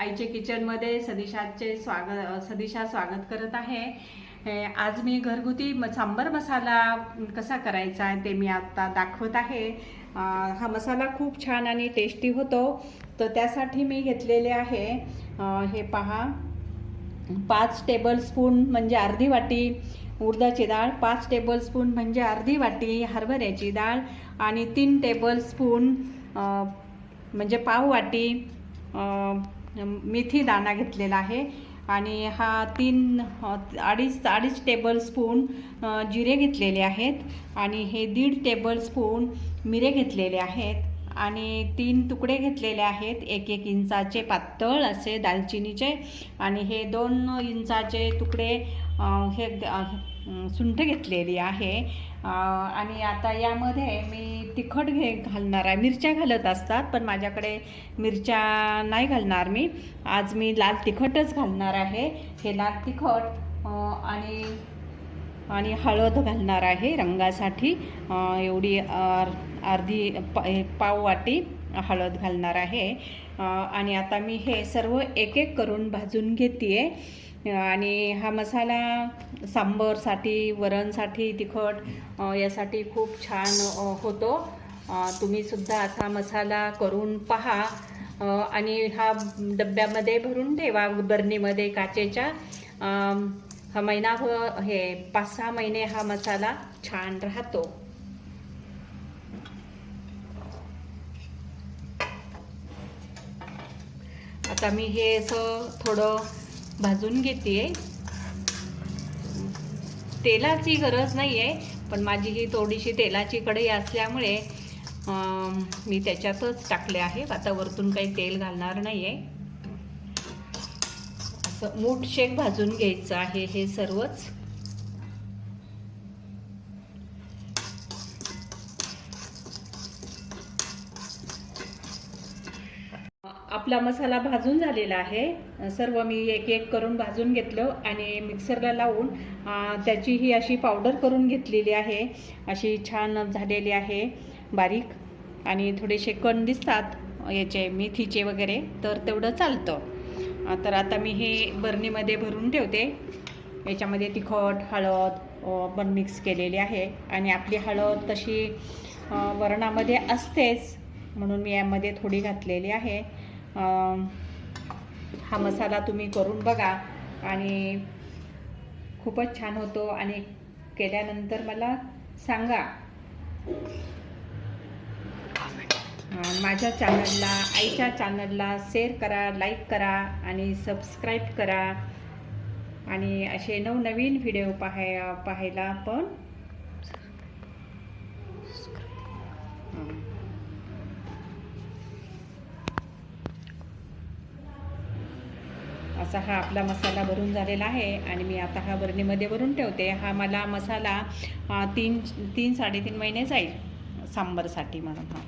आईचे किचनमध्ये सदिशाचे स्वागत सदिशा स्वागत करत आहे. हे, आज मी घरगुती म- सांबर मसाला कसा करायचा आहे ते मी आत्ता दाखवत आहे. हा मसाला खूप छान आणि टेस्टी होतो. तर त्यासाठी मी घेतलेले आहे हे पहा. पाच टेबलस्पून म्हणजे अर्धी वाटी उडदाची डाळ पाच टेबलस्पून म्हणजे अर्धी वाटी हरभऱ्याची डाळ आणि तीन टेबलस्पून म्हणजे पाव वाटी मेथी दाणा घेतलेला आहे. आणि हा तीन अडीच अडीच टेबलस्पून जिरे घेतलेले आहेत. आणि हे दीड टेबलस्पून मिरे घेतलेले आहेत. आणि तीन तुकडे घेतलेले आहेत. एक एक इंचाचे पातळ असे दालचिनीचे. आणि हे दोन इंचाचे तुकडे हे सुंठ घेतलेली आहे. आणि आता यामध्ये मी तिखट घे घालणार आहे. मिरच्या घालत असतात पण माझ्याकडे मिरच्या नाही घालणार मी. आज मी लाल तिखटच घालणार आहे. हे लाल तिखट आणि आणि हळद घालणार आहे रंगासाठी. एवढी अर्धी पा पाव वाटी हळद घालणार आहे. आणि आता मी हे सर्व एक एक करून भाजून घेते आणि हा मसाला सांबरसाठी वरणसाठी तिखट यासाठी खूप छान होतो. तुम्हीसुद्धा तुम्ही सुद्धा असा मसाला करून पहा. आणि हा डब्यामध्ये भरून ठेवा बरणीमध्ये काचेच्या. हा महिना हे पाच सहा महिने हा मसाला छान राहतो. आता मी हे असं थोडं भाजून घेते तेलाची गरज नाही आहे पण माझी ही थोडीशी तेलाची कढई असल्यामुळे मी त्याच्यातच टाकले आहे. आता वरतून काही तेल घालणार नाही आहे असं मूठ शेक भाजून घ्यायचं आहे हे सर्वच. आपला मसाला भाजून झालेला आहे. सर्व मी एक एक करून भाजून घेतलं आणि मिक्सरला लावून त्याची ही अशी पावडर करून घेतलेली आहे. अशी छान झालेली आहे बारीक. आणि थोडेसे कण दिसतात याचे मेथीचे वगैरे तर तेवढं चालतं. तर आता मी हे बरणीमध्ये भरून ठेवते. याच्यामध्ये तिखट हळद पण मिक्स केलेली आहे. आणि आपली हळद तशी वरणामध्ये असतेच म्हणून मी यामध्ये थोडी घातलेली आहे. हा मसाला तुम्ही करून बघा. आणि खूपच छान होतो. आणि केल्यानंतर मला सांगा. माझ्या चॅनलला आईच्या चॅनलला शेअर करा लाईक करा आणि सबस्क्राईब करा. आणि असे नवनवीन व्हिडिओ पाहाय पाहायला पण असा हा आपला मसाला भरून झालेला आहे आणि मी आता हा बरणीमध्ये भरून ठेवते. हा मला मसाला तीन तीन साडेतीन महिने जाईल सांबरसाठी म्हणून हा.